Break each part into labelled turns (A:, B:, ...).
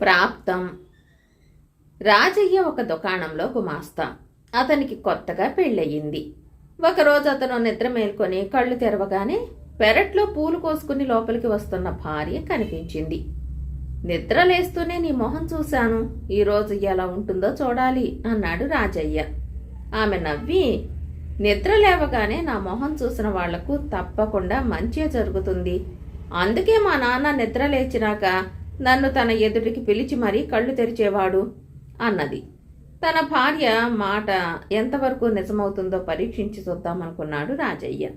A: ప్రాప్తం. రాజయ్య ఒక దుకాణంలో గుమాస్తా. అతనికి కొత్తగా పెళ్ళయింది. ఒకరోజు అతను నిద్ర మేల్కొని కళ్ళు తెరవగానే పెరట్లో పూలు కోసుకుని లోపలికి వస్తున్న భార్య కనిపించింది. నిద్ర లేస్తూనే నీ మొహం చూశాను. ఈరోజు ఎలా ఉంటుందో చూడాలి అన్నాడు రాజయ్య. ఆమె నవ్వి నిద్ర లేవగానే నా మొహం చూసిన వాళ్ళకు తప్పకుండా మంచి జరుగుతుంది. అందుకే మా నాన్న నిద్ర లేచినాక నన్ను తన ఎదుటికి పిలిచి మరీ కళ్ళు తెరిచేవాడు అన్నది. తన భార్య మాట ఎంతవరకు నిజమవుతుందో పరీక్షించి చూద్దామనుకున్నాడు రాజయ్య.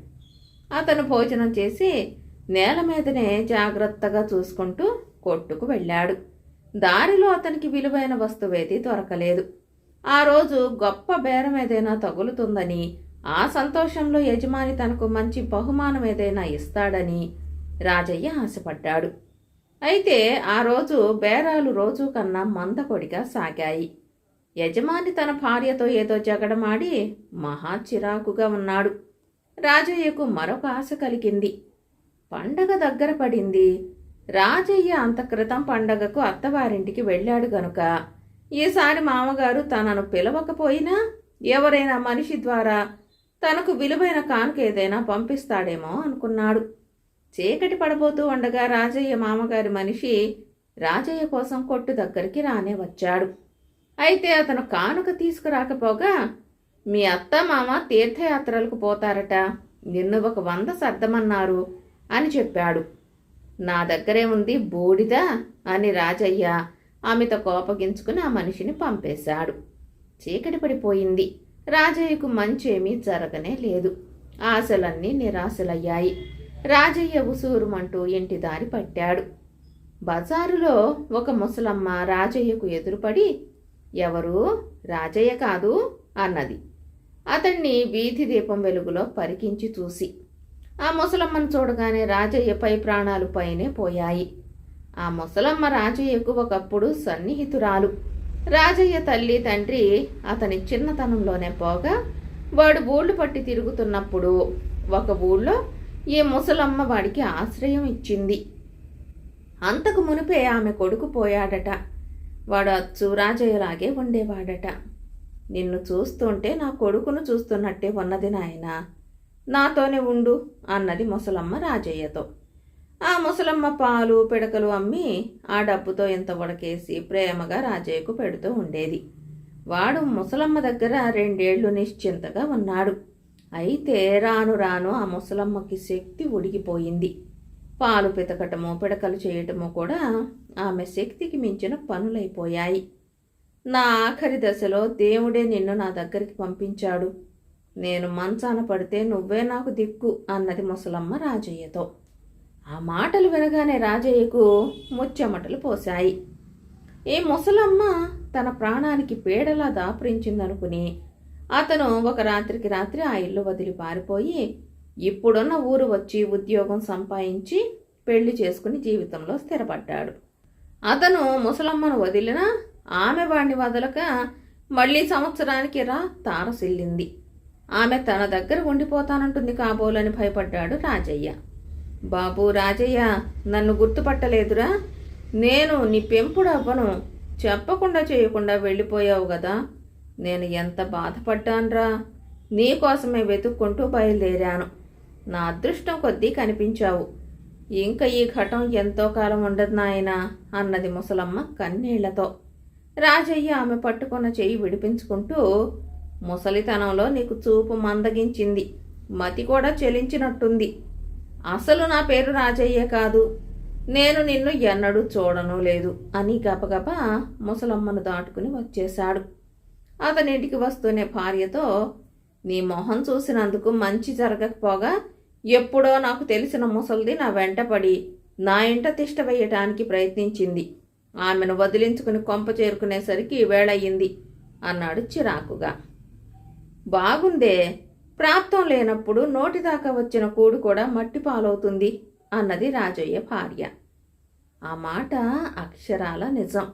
A: అతను భోజనం చేసి నేల మీదనే జాగ్రత్తగా చూసుకుంటూ కొట్టుకు వెళ్ళాడు. దారిలో అతనికి విలువైన వస్తువేది దొరకలేదు. ఆ రోజు గొప్ప బేరం ఏదైనా తగులుతుందని ఆ సంతోషంలో యజమాని తనకు మంచి బహుమానం ఏదైనా ఇస్తాడని రాజయ్య ఆశపడ్డాడు. అయితే ఆ రోజు బేరాలు రోజు కన్నా మందకొడిగా సాగాయి. యజమాని తన భార్యతో ఏదో జగడమాడి మహా చిరాకుగా ఉన్నాడు. రాజయ్యకు మరొక ఆశ కలిగింది. పండగ దగ్గర పడింది. రాజయ్య అంత క్రితం పండగకు అత్తవారింటికి వెళ్ళాడు గనుక. ఈసారి మామగారు తనను పిలవకపోయినా ఎవరైనా మనిషి ద్వారా తనకు విలువైన కానుక ఏదైనా పంపిస్తాడేమో అనుకున్నాడు. చీకటి పడబోతూ ఉండగా రాజయ్య మామగారి మనిషి రాజయ్య కోసం కొట్టు దగ్గరికి రానే వచ్చాడు. అయితే అతను కానుక తీసుకురాకపోగా మీ అత్త మామ తీర్థయాత్రలకు పోతారట నిన్ను ఒక వంద సర్దమన్నారు అని చెప్పాడు. నా దగ్గరే ఉంది బూడిద అని రాజయ్య ఆమెతో కోపగించుకుని ఆ మనిషిని పంపేశాడు. చీకటి పడిపోయింది. రాజయ్యకు మంచేమీ జరగనే లేదు. ఆశలన్నీ నిరాశలయ్యాయి. రాజయ్య ఉసూరుమంటూ ఇంటి దారి పట్టాడు. బజారులో ఒక ముసలమ్మ రాజయ్యకు ఎదురుపడి ఎవరు? రాజయ్య కాదు? అన్నది. అతన్ని వీధి దీపం వెలుగులో పరికించి చూసి. ఆ ముసలమ్మను చూడగానే రాజయ్యపై ప్రాణాలు పైనే పోయాయి. ఆ ముసలమ్మ రాజయ్యకు ఒకప్పుడు సన్నిహితురాలు. రాజయ్య తల్లి తండ్రి అతని చిన్నతనంలోనే పోగా వాడు బూళ్ళు పట్టి తిరుగుతున్నప్పుడు ఒక ఊళ్ళో ఈ ముసలమ్మ వాడికి ఆశ్రయం ఇచ్చింది? అంతకు మునిపే ఆమె కొడుకు పోయాడట. వాడు అచ్చు రాజయ్యలాగే ఉండేవాడట. నిన్ను చూస్తుంటే నా కొడుకును చూస్తున్నట్టే ఉన్నది నాయన. నాతోనే ఉండు అన్నది ముసలమ్మ రాజయ్యతో. ఆ ముసలమ్మ పాలు పిడకలు అమ్మి ఆ డబ్బుతో ఇంత ఉడకేసి ప్రేమగా రాజయ్యకు పెడుతూ ఉండేది. వాడు ముసలమ్మ దగ్గర రెండేళ్ళు నిశ్చింతగా ఉన్నాడు. అయితే రాను రాను ఆ ముసలమ్మకి శక్తి ఉడిగిపోయింది పాలు పితకటము పిడకలు చేయటము కూడా ఆమె శక్తికి మించిన పనులైపోయాయి. నా ఆఖరి దశలో దేవుడే నిన్ను నా దగ్గరికి పంపించాడు. నేను మంచాన పడితే నువ్వే నాకు దిక్కు అన్నది ముసలమ్మ రాజయ్యతో. ఆ మాటలు వినగానే రాజయ్యకు ముచ్చెమటలు పోశాయి. ఈ ముసలమ్మ తన ప్రాణానికి పీడలా దాపురించిందనుకుని అతను ఒక రాత్రికి రాత్రి ఆ ఇల్లు వదిలి పారిపోయి ఇప్పుడున్న ఊరు వచ్చి ఉద్యోగం సంపాదించి పెళ్ళి చేసుకుని జీవితంలో స్థిరపడ్డాడు. అతను ముసలమ్మను వదిలినా ఆమె వాడిని వదలక మళ్ళీ సంవత్సరానికి రా తారసిల్లింది ఆమె తన దగ్గర ఉండిపోతానంటుంది కాబోలని భయపడ్డాడు రాజయ్య. బాబు రాజయ్య నన్ను గుర్తుపట్టలేదురా. నేను నీ పెంపుడు అవ్వను చెప్పకుండా చేయకుండా వెళ్ళిపోయావు కదా నేను ఎంత బాధపడ్డానరా? నీకోసమే వెతుక్కుంటూ బయలుదేరాను. నా అదృష్టం కొద్దీ కనిపించావు. ఇంకా ఈ ఘటం ఎంతో కాలం ఉండదు నాయనా అన్నది ముసలమ్మ కన్నీళ్ళతో. రాజయ్య ఆమె పట్టుకున్న చెయ్యి విడిపించుకుంటూ ముసలితనంలో నీకు చూపు మందగించింది. మతి కూడా చెలించినట్టుంది. అసలు నా పేరు రాజయ్య కాదు. నేను నిన్ను ఎన్నడూ చూడను లేదు అని గబగబా ముసలమ్మను దాటుకుని వచ్చేశాడు. అతనింటికి వస్తూనే భార్యతో నీ మొహం చూసినందుకు మంచి జరగకపోగా ఎప్పుడో నాకు తెలిసిన ముసలిది నా వెంటపడి నా ఇంట తిష్ట వేయటానికి ప్రయత్నించింది. ఆమెను వదిలించుకుని కొంప చేరుకునేసరికి వేళయ్యింది అన్నాడు చిరాకుగా. బాగుందే ప్రాప్తం లేనప్పుడు నోటిదాకా వచ్చిన కూడు కూడా మట్టి పాలవుతుంది అన్నది రాజయ్య భార్య. ఆ మాట అక్షరాల నిజం.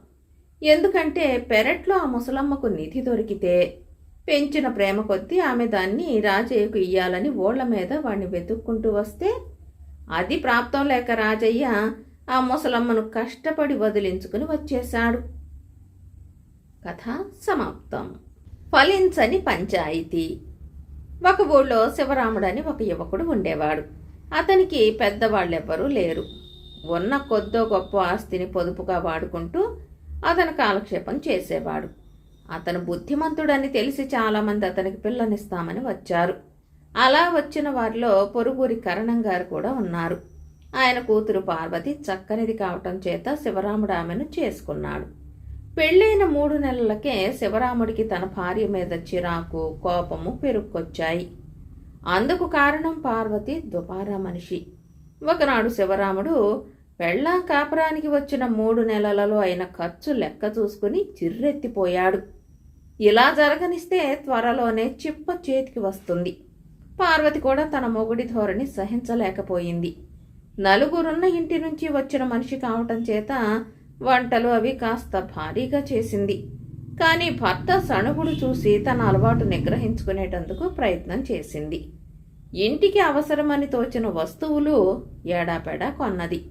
A: ఎందుకంటే పెరట్లో ఆ ముసలమ్మకు నిధి దొరికితే పెంచిన ప్రేమ కొద్దీ ఆమె దాన్ని రాజయ్యకు ఇయ్యాలని ఓళ్ళ మీద వాడిని వెతుక్కుంటూ వస్తే అది ప్రాప్తం లేక రాజయ్య ఆ ముసలమ్మను కష్టపడి వదిలించుకుని వచ్చేశాడు. కథ సమాప్తం. ఫలించని పంచాయితీ. ఒక ఊళ్ళో శివరాముడని ఒక యువకుడు ఉండేవాడు. అతనికి పెద్దవాళ్ళెవ్వరూ లేరు. ఉన్న కొద్దో గొప్ప ఆస్తిని పొదుపుగా వాడుకుంటూ అతను కాలక్షేపం చేసేవాడు. అతను బుద్ధిమంతుడని తెలిసి చాలామంది అతనికి పిల్లనిస్తామని వచ్చారు. అలా వచ్చిన వారిలో పొరుగురి కరణం గారు కూడా ఉన్నారు. ఆయన కూతురు పార్వతి చక్కనిది కావటం చేత శివరాముడు ఆమెను చేసుకున్నాడు. పెళ్ళైన మూడు నెలలకే శివరాముడికి తన భార్య మీద చిరాకు కోపము పెరుక్కొచ్చాయి. అందుకు కారణం పార్వతి దుబారా మనిషి. ఒకనాడు శివరాముడు పెళ్ళాం కాపురానికి వచ్చిన మూడు నెలలలో అయిన ఖర్చు లెక్క చూసుకుని చిర్రెత్తిపోయాడు. ఇలా జరగనిస్తే త్వరలోనే చిప్ప చేతికి వస్తుంది. పార్వతి కూడా తన మొగుడి ధోరణి సహించలేకపోయింది. నలుగురున్న ఇంటి నుంచి వచ్చిన మనిషి కావటం చేత వంటలు అవి కాస్త భారీగా చేసింది. కానీ భర్త సణుగుడు చూసి తన అలవాటు నిగ్రహించుకునేటందుకు ప్రయత్నం చేసింది. ఇంటికి అవసరమని తోచిన వస్తువులు ఏడాపెడా కొన్నది.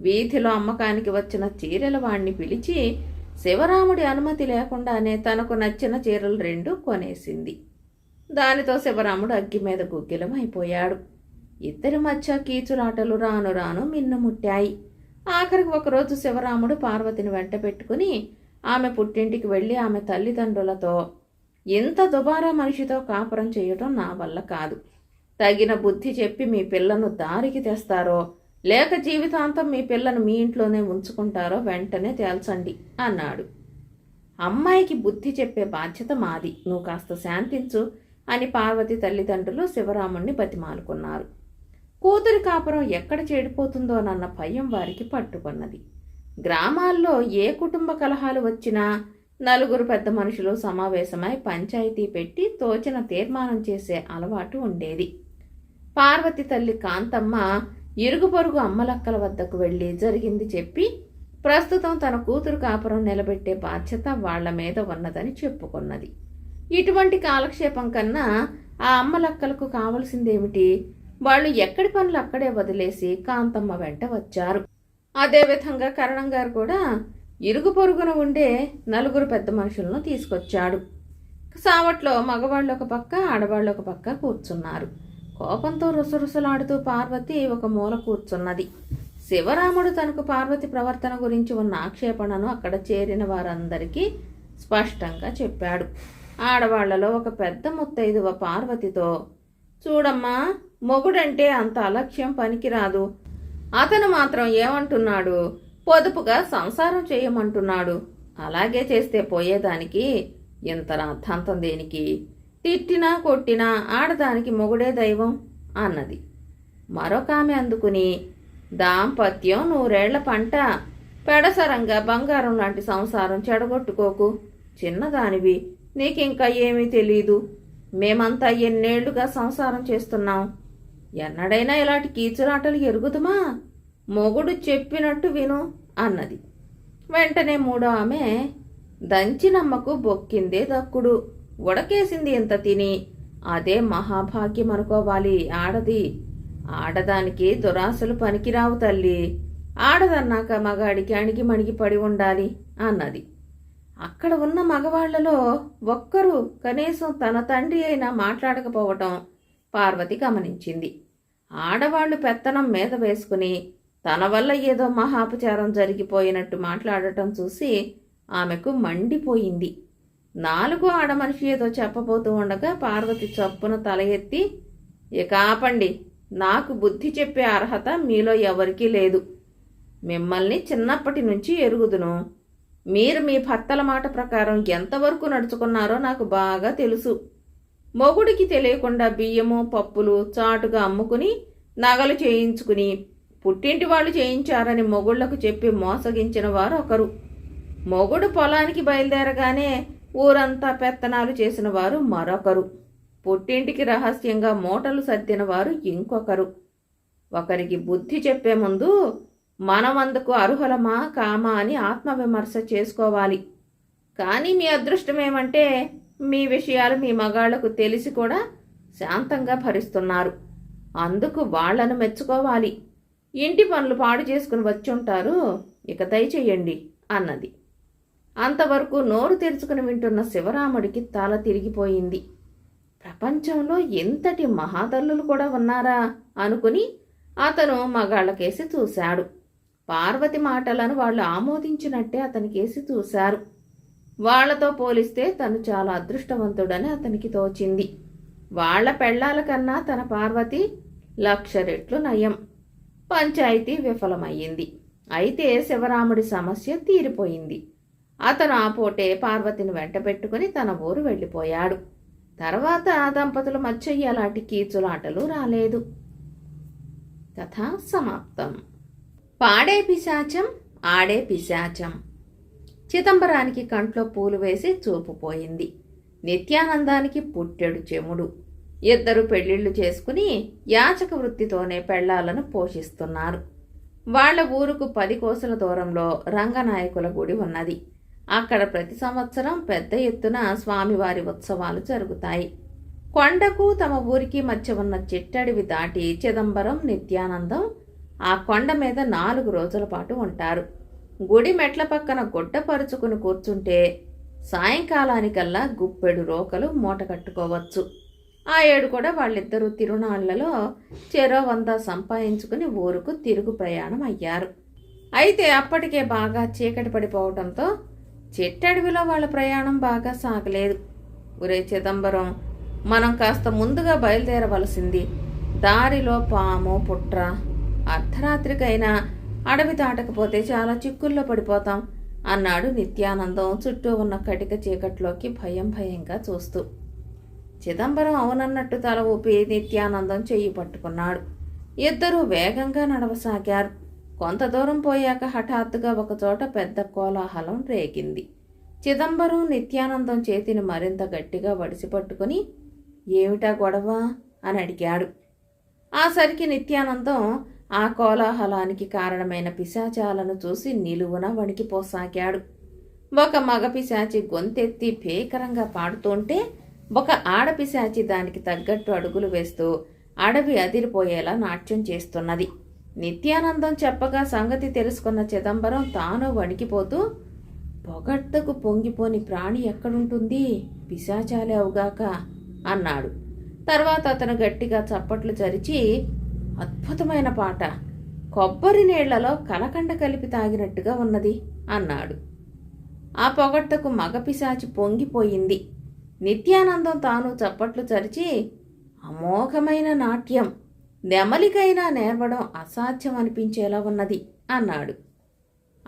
A: వీధిలో అమ్మకానికి వచ్చిన చీరల వాణ్ణి పిలిచి శివరాముడి అనుమతి లేకుండానే తనకు నచ్చిన చీరలు రెండు కొనేసింది. దానితో శివరాముడు అగ్గి మీద గుగ్గిలం అయిపోయాడు ఇద్దరి మధ్య కీచులాటలు రాను రాను మిన్నముట్టాయి ఆఖరికి ఒకరోజు శివరాముడు పార్వతిని వెంట పెట్టుకుని ఆమె పుట్టింటికి వెళ్ళి ఆమె తల్లిదండ్రులతో ఇంత దుబారా మనిషితో కాపురం చేయటం నా వల్ల కాదు. తగిన బుద్ధి చెప్పి మీ పిల్లను దారికి తెస్తారో లేక జీవితాంతం మీ పిల్లను మీ ఇంట్లోనే ఉంచుకుంటారో వెంటనే తేల్చండి అన్నాడు. అమ్మాయికి బుద్ధి చెప్పే బాధ్యత మాది. నువ్వు కాస్త శాంతించు అని పార్వతి తల్లిదండ్రులు శివరాముణ్ణి బతిమాలుకున్నారు. కూతురి కాపురం ఎక్కడ చెడిపోతుందోనన్న భయం వారికి పట్టుకున్నది. గ్రామాల్లో ఏ కుటుంబ కలహాలు వచ్చినా నలుగురు పెద్ద మనుషులు సమావేశమై పంచాయతీ పెట్టి తోచిన తీర్మానం చేసే అలవాటు ఉండేది. పార్వతి తల్లి కాంతమ్మ ఇరుగు పొరుగు అమ్మలక్కల వద్దకు వెళ్ళి జరిగింది చెప్పి ప్రస్తుతం తన కూతురు కాపురం నిలబెట్టే బాధ్యత వాళ్ళ మీద ఉన్నదని చెప్పుకున్నది. ఇటువంటి కాలక్షేపం కన్నా ఆ అమ్మలక్కలకు కావలసిందేమిటి? వాళ్ళు ఎక్కడి పనులు అక్కడే వదిలేసి కాంతమ్మ వెంట వచ్చారు. అదేవిధంగా కరణం గారు కూడా ఇరుగు పొరుగున ఉండే నలుగురు పెద్ద మనుషులను తీసుకొచ్చాడు. సావట్లో మగవాళ్ళు ఒక పక్క ఆడవాళ్ళు ఒక పక్క కూర్చున్నారు. కోపంతో రుసరుసలాడుతూ పార్వతి ఒక మూల కూర్చున్నది. శివరాముడు తనకు పార్వతి ప్రవర్తన గురించి ఉన్న ఆక్షేపణను అక్కడ చేరిన వారందరికీ స్పష్టంగా చెప్పాడు. ఆడవాళ్ళలో ఒక పెద్ద ముత్తైదువ పార్వతితో చూడమ్మా మొగుడంటే అంత అలక్ష్యం పనికిరాదు. అతను మాత్రం ఏమంటున్నాడు? పొదుపుగా సంసారం చేయమంటున్నాడు. అలాగే చేస్తే పోయేదానికి ఇంత అర్థాంతం దేనికి? తిట్టినా కొట్టినా ఆడదానికి మొగుడే దైవం అన్నది. మరొక ఆమె అందుకుని దాంపత్యం నూరేళ్ళ పంట. పెడసరంగా బంగారం లాంటి సంసారం చెడగొట్టుకోకు. చిన్నదానివి. నీకింకా ఏమీ తెలీదు. మేమంతా ఎన్నేళ్ళుగా సంసారం చేస్తున్నాం. ఎన్నడైనా ఇలాంటి కీచులాటలు ఎరుగుదుమా? మొగుడు చెప్పినట్టు విను అన్నది. వెంటనే మూడో ఆమె దంచినమ్మకు బొక్కిందే దక్కుడు. ఉడకేసింది ఇంత తిని. అదే మహాభాగ్యం అనుకోవాలి. ఆడది ఆడదానికి దురాశలు పనికిరావు తల్లి. ఆడదన్నాక మగాడికి అణిగి మణిగి పడి ఉండాలి అన్నది. అక్కడ ఉన్న మగవాళ్ళలో ఒక్కరూ కనీసం తన తండ్రి అయినా మాట్లాడకపోవటం పార్వతి గమనించింది. ఆడవాళ్ళు పెత్తనం మీద వేసుకుని తన వల్ల ఏదో మహాపచారం జరిగిపోయినట్టు మాట్లాడటం చూసి ఆమెకు మండిపోయింది. నాలుగో ఆడమనిషి ఏదో చెప్పబోతూ ఉండగా పార్వతి చప్పున తల ఎత్తి ఇక ఆపండి. నాకు బుద్ధి చెప్పే అర్హత మీలో ఎవరికీ లేదు. మిమ్మల్ని చిన్నప్పటి నుంచి ఎరుగుదును. మీరు మీ భర్తల మాట ప్రకారం ఎంతవరకు నడుచుకున్నారో నాకు బాగా తెలుసు. మొగుడికి తెలియకుండా బియ్యము పప్పులు చాటుగా అమ్ముకుని నగలు చేయించుకుని పుట్టింటి వాళ్ళు చేయించారని మొగుళ్ళకు చెప్పి మోసగించిన వారు ఒకరు మొగుడు పొలానికి బయలుదేరగానే ఊరంతా పెత్తనాలు చేసిన వారు మరొకరు. పుట్టింటికి రహస్యంగా మూటలు సర్దిన వారు ఇంకొకరు. ఒకరికి బుద్ధి చెప్పే ముందు మనమందుకు అర్హులమా కామా అని ఆత్మవిమర్శ చేసుకోవాలి. కానీ మీ అదృష్టం ఏమంటే మీ విషయాలు మీ మగాళ్ళకు తెలిసి కూడా శాంతంగా భరిస్తున్నారు. అందుకు వాళ్ళను మెచ్చుకోవాలి. ఇంటి పనులు పాడు చేసుకుని వచ్చి ఉంటారు ఇక దయచేయండి అన్నది. అంతవరకు నోరు తెరుచుకుని వింటున్న శివరాముడికి తల తిరిగిపోయింది. ప్రపంచంలో ఎంతటి మహాతల్లులు కూడా ఉన్నారా అనుకుని అతను మగాళ్ళకేసి చూశాడు. పార్వతి మాటలను వాళ్ళు ఆమోదించినట్టే అతనికేసి చూశారు. వాళ్ళతో పోలిస్తే తను చాలా అదృష్టవంతుడని అతనికి తోచింది. వాళ్ళ పెళ్ళాల కన్నా తన పార్వతి లక్ష రెట్లు నయం. పంచాయతీ విఫలమయ్యింది. అయితే శివరాముడి సమస్య తీరిపోయింది. అతను ఆ పూటే పార్వతిని వెంట పెట్టుకుని తన ఊరు వెళ్ళిపోయాడు. తర్వాత ఆ దంపతుల మధ్య ఎలాంటి కీచులాటలు రాలేదు. కథ సమాప్తం. పాడే పిశాచం ఆడే పిశాచం. చిదంబరానికి కంట్లో పూలు వేసి చూపు పోయింది. నిత్యానందానికి పుట్టెడు చెముడు. ఇద్దరు పెళ్ళిళ్ళు చేసుకుని యాచక వృత్తితోనే పెళ్ళాలను పోషిస్తున్నారు. వాళ్ళ ఊరుకు పది కోసల దూరంలో రంగనాయకుల గుడి ఉన్నది. అక్కడ ప్రతి సంవత్సరం పెద్ద ఎత్తున స్వామివారి ఉత్సవాలు జరుగుతాయి. కొండకు తమ ఊరికి మధ్య ఉన్న చిట్టడివి దాటి చిదంబరం నిత్యానందం ఆ కొండ మీద నాలుగు రోజుల పాటు ఉంటారు. గుడి మెట్ల పక్కన గుడ్డ పరుచుకుని కూర్చుంటే సాయంకాలానికల్లా గుప్పెడు రోకలు మూట కట్టుకోవచ్చు. ఆ ఏడు కూడా వాళ్ళిద్దరూ తిరునాళ్ళలో చెరో వంద సంపాదించుకుని ఊరుకు తిరుగు ప్రయాణం అయ్యారు. అయితే అప్పటికే బాగా చీకటి పడిపోవడంతో చిట్టడవిలో వాళ్ళ ప్రయాణం బాగా సాగలేదు. ఒరే చిదంబరం మనం కాస్త ముందుగా బయలుదేరవలసింది. దారిలో పాము పుట్ర అర్ధరాత్రికైనా అడవి దాటకపోతే చాలా చిక్కుల్లో పడిపోతాం అన్నాడు నిత్యానందం చుట్టూ ఉన్న కటిక చీకట్లోకి భయం భయంగా చూస్తూ. చిదంబరం అవునన్నట్టు తల ఊపి నిత్యానందం చెయ్యి పట్టుకున్నాడు. ఇద్దరూ వేగంగా నడవసాగారు. కొంత దూరం పోయాక హఠాత్తుగా ఒకచోట పెద్ద కోలాహలం రేగింది. చిదంబరం నిత్యానందం చేతిని మరింత గట్టిగా వడిసిపట్టుకుని ఏమిటా గొడవ? అని అడిగాడు. ఆ సరికి నిత్యానందం ఆ కోలాహలానికి కారణమైన పిశాచాలను చూసి నిలువున వణికిపోసాగాడు ఒక మగ పిశాచి గొంతెత్తి భీకరంగా పాడుతుంటే ఒక ఆడపిశాచి దానికి తగ్గట్టు అడుగులు వేస్తూ అడవి అదిరిపోయేలా నాట్యం చేస్తున్నది. నిత్యానందం చెప్పగా సంగతి తెలుసుకున్న చిదంబరం తాను వణికిపోతూ పొగడ్తకు పొంగిపోని ప్రాణి ఎక్కడుంటుంది? పిశాచాలే అవుగాక అన్నాడు. తర్వాత అతను గట్టిగా చప్పట్లు చరిచి అద్భుతమైన పాట కొబ్బరి నీళ్ళలో కలకండ కలిపి తాగినట్టుగా ఉన్నది అన్నాడు. ఆ పొగడ్తకు మగపిశాచి పొంగిపోయింది. నిత్యానందం తాను చప్పట్లు చరిచి అమోఘమైన నాట్యం నెమలికైనా నేర్వడం అసాధ్యం అనిపించేలా ఉన్నది అన్నాడు.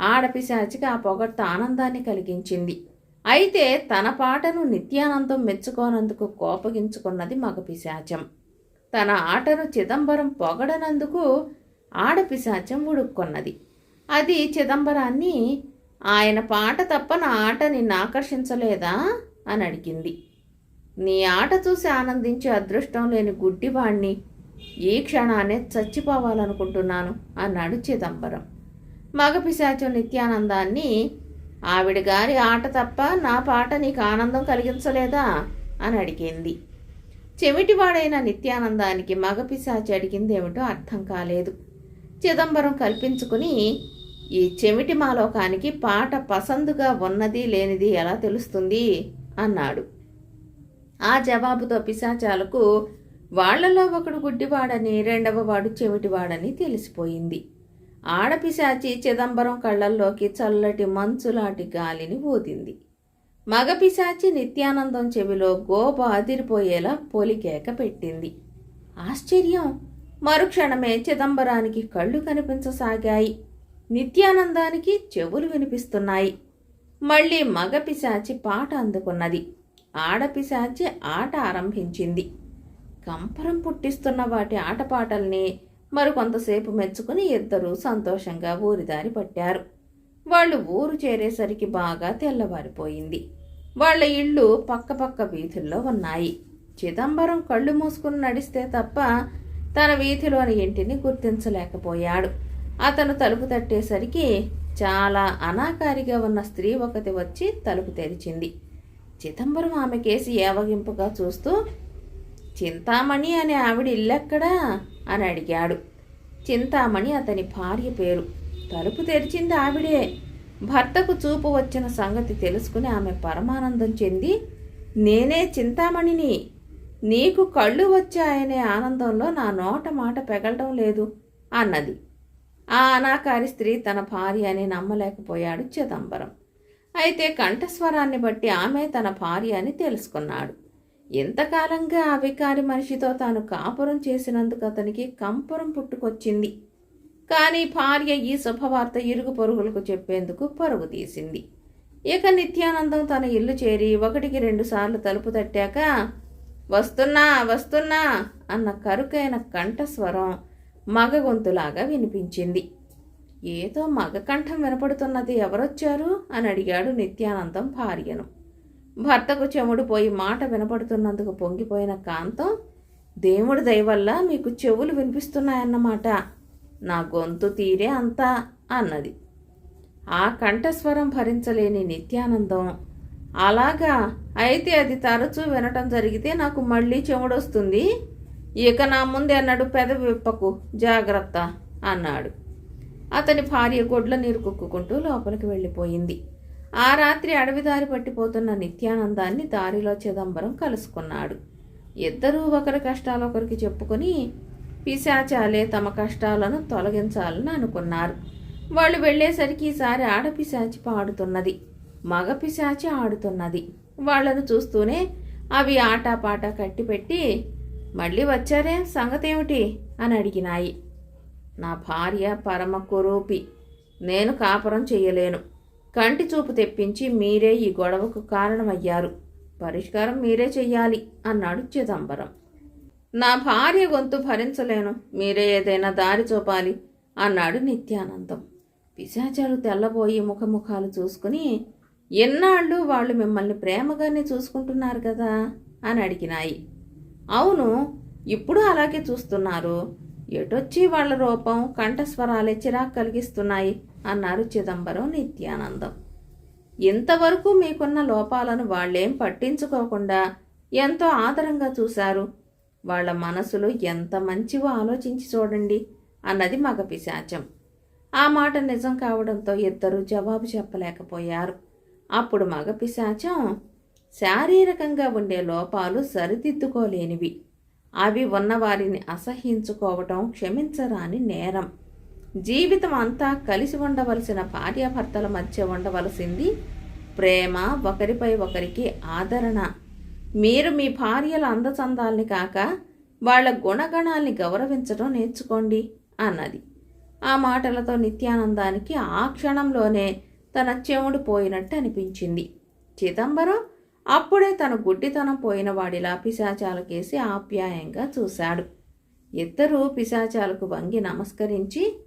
A: ఆడపిశాచికి ఆ పొగడ్త ఆనందాన్ని కలిగించింది. అయితే తన పాటను నిత్యానందం మెచ్చుకోనందుకు కోపగించుకున్నది మగపిశాచం. తన ఆటను చిదంబరం పొగడనందుకు ఆడపిశాచం ఉడుక్కున్నది. అది చిదంబరాన్ని ఆయన పాట తప్ప నా ఆట నిన్ను ఆకర్షించలేదా? అని అడిగింది. నీ ఆట చూసి ఆనందించే అదృష్టం లేని గుడ్డివాణ్ణి ఈ క్షణాన్నే చచ్చిపోవాలనుకుంటున్నాను? అన్నాడు చిదంబరం. మగపిశాచం నిత్యానందాన్ని ఆవిడ గారి ఆట తప్ప నా పాట నీకు ఆనందం కలిగించలేదా? అని అడిగింది. చెవిటివాడైన నిత్యానందానికి మగపిశాచి అడిగిందేమిటో అర్థం కాలేదు. చిదంబరం కల్పించుకుని ఈ చెమిటి మాలోకానికి పాట పసందుగా ఉన్నది లేనిది ఎలా తెలుస్తుంది? అన్నాడు. ఆ జవాబుతో పిశాచాలకు వాళ్ళలో ఒకడు గుడ్డివాడని రెండవ వాడు చెవిటివాడని తెలిసిపోయింది. ఆడపిశాచి చిదంబరం కళ్ళల్లోకి చల్లటి మంచులాంటి గాలిని ఊదింది. మగపిశాచి నిత్యానందం చెవిలో గోప అదిరిపోయేలా పొలికేక పెట్టింది. ఆశ్చర్యం! మరుక్షణమే చిదంబరానికి కళ్ళు కనిపించసాగాయి. నిత్యానందానికి చెవులు వినిపిస్తున్నాయి. మళ్ళీ మగపిశాచి పాట అందుకున్నది. ఆడపిశాచి ఆట ఆరంభించింది. కంపరం పుట్టిస్తున్న వాటి ఆటపాటల్ని మరికొంతసేపు మెచ్చుకుని ఇద్దరూ సంతోషంగా ఊరిదారి పట్టారు. వాళ్ళు ఊరు చేరేసరికి బాగా తెల్లవారిపోయింది. వాళ్ళ ఇళ్ళు పక్కపక్క వీధుల్లో ఉన్నాయి. చిదంబరం కళ్ళు మూసుకుని నడిస్తే తప్ప తన వీధిలోని ఇంటిని గుర్తించలేకపోయాడు. అతను తలుపు తట్టేసరికి చాలా అనాకారిగా ఉన్న స్త్రీ ఒకటి వచ్చి తలుపు తెరిచింది. చిదంబరం ఆమె కేసి ఏవగింపుగా చూస్తూ చింతామణి అనే ఆవిడ ఇల్లెక్కడా? అని అడిగాడు. చింతామణి అతని భార్య పేరు. తలుపు తెరిచింది ఆవిడే. భర్తకు చూపు వచ్చిన సంగతి తెలుసుకుని ఆమె పరమానందం చెంది నేనే చింతామణిని. నీకు కళ్ళు వచ్చాయనే ఆనందంలో నా నోట మాట పెగలడం లేదు అన్నది. ఆ అనాకారి స్త్రీ తన భార్య అని నమ్మలేకపోయాడు చిదంబరం. అయితే కంఠస్వరాన్ని బట్టి ఆమె తన భార్య అని తెలుసుకున్నాడు. ఇంతకాలంగా ఆ వికారి మనిషితో తాను కాపురం చేసినందుకు అతనికి కంపురం పుట్టుకొచ్చింది. కానీ భార్య ఈ శుభవార్త ఇరుగు పొరుగులకు చెప్పేందుకు పరుగు తీసింది. ఇక నిత్యానందం తన ఇల్లు చేరి ఒకటికి రెండుసార్లు తలుపు తట్టాక వస్తున్నా వస్తున్నా అన్న కరుకైన కంఠస్వరం మగ గొంతులాగా వినిపించింది. ఏదో మగ కంఠం వినపడుతున్నది ఎవరొచ్చారు? అని అడిగాడు నిత్యానందం భార్యను. భర్తకు చెముడు పోయి మాట వినపడుతున్నందుకు పొంగిపోయిన కాంతం దేవుడి దయవల్ల మీకు చెవులు వినిపిస్తున్నాయన్నమాట. నా గొంతు తీరే అంతా అన్నది. ఆ కంఠస్వరం భరించలేని నిత్యానందం. అలాగా? అయితే అది తరచూ వినటం జరిగితే నాకు మళ్ళీ చెముడొస్తుంది. ఇక నా ముందే అన్నాడు పెద విప్పకు. జాగ్రత్త అన్నాడు. అతని భార్య గొడ్ల నీరు కుక్కుకుంటూ లోపలికి వెళ్ళిపోయింది. ఆ రాత్రి అడవిదారి పట్టిపోతున్న నిత్యానందాన్ని దారిలో చిదంబరం కలుసుకున్నాడు. ఇద్దరూ ఒకరి కష్టాలు ఒకరికి చెప్పుకొని పిశాచాలే తమ కష్టాలను తొలగించాలని అనుకున్నారు. వాళ్ళు వెళ్ళేసరికి ఈసారి ఆడపిశాచి పాడుతున్నది మగ పిశాచి ఆడుతున్నది. వాళ్ళను చూస్తూనే అవి ఆటాపాట కట్టిపెట్టి మళ్ళీ వచ్చారే సంగతేమిటి? అని అడిగినాయి. నా భార్య పరమ కురూపి నేను కాపురం చెయ్యలేను కంటి చూపు తెప్పించి మీరే ఈ గొడవకు కారణమయ్యారు. పరిష్కారం మీరే చెయ్యాలి అన్నాడు చిదంబరం. నా భార్య గొంతు భరించలేను మీరే ఏదైనా దారి చూపాలి అన్నాడు నిత్యానందం. పిశాచాలు తెల్లబోయి ముఖముఖాలు చూసుకుని ఎన్నాళ్ళు వాళ్ళు మిమ్మల్ని ప్రేమగానే చూసుకుంటున్నారు కదా? అని అడిగినాయి. అవును ఇప్పుడు అలాగే చూస్తున్నారు. ఎటొచ్చి వాళ్ళ రూపం కంఠస్వరాలే చిరాకు కలిగిస్తున్నాయి? అన్నారు చిదంబరం నిత్యానందం. ఇంతవరకు మీకున్న లోపాలను వాళ్ళేం పట్టించుకోకుండా ఎంతో ఆదరంగా చూశారు. వాళ్ళ మనసులు ఎంత మంచివో ఆలోచించి చూడండి అన్నది మగ పిశాచం. ఆ మాట నిజం కావడంతో ఇద్దరు జవాబు చెప్పలేకపోయారు. అప్పుడు మగ పిశాచం శారీరకంగా ఉండే లోపాలు సరిదిద్దుకోలేనివి. అవి ఉన్నవారిని అసహ్యించుకోవటం క్షమించరాని నేరం. జీవితం అంతా కలిసి ఉండవలసిన భార్యాభర్తల మధ్య ఉండవలసింది ప్రేమ ఒకరిపై ఒకరికి ఆదరణ. మీరు మీ భార్యల అందచందాల్ని కాక వాళ్ళ గుణగణాల్ని గౌరవించడం నేర్చుకోండి అన్నది. ఆ మాటలతో నిత్యానందానికి ఆ క్షణంలోనే తన చెవుడు పోయినట్టు అనిపించింది. చిదంబరం అప్పుడే తన గుడ్డితనం పోయిన వాడిలా పిశాచాలకేసి ఆప్యాయంగా చూశాడు. ఇద్దరూ పిశాచాలకు వంగి నమస్కరించి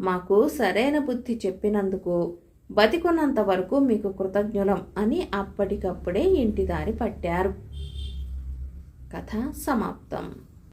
A: మాకు సరైన బుద్ధి చెప్పినందుకు బతికున్నంత వరకు మీకు కృతజ్ఞులం అని అప్పటికప్పుడే ఇంటి దారి పట్టారు. కథ సమాప్తం.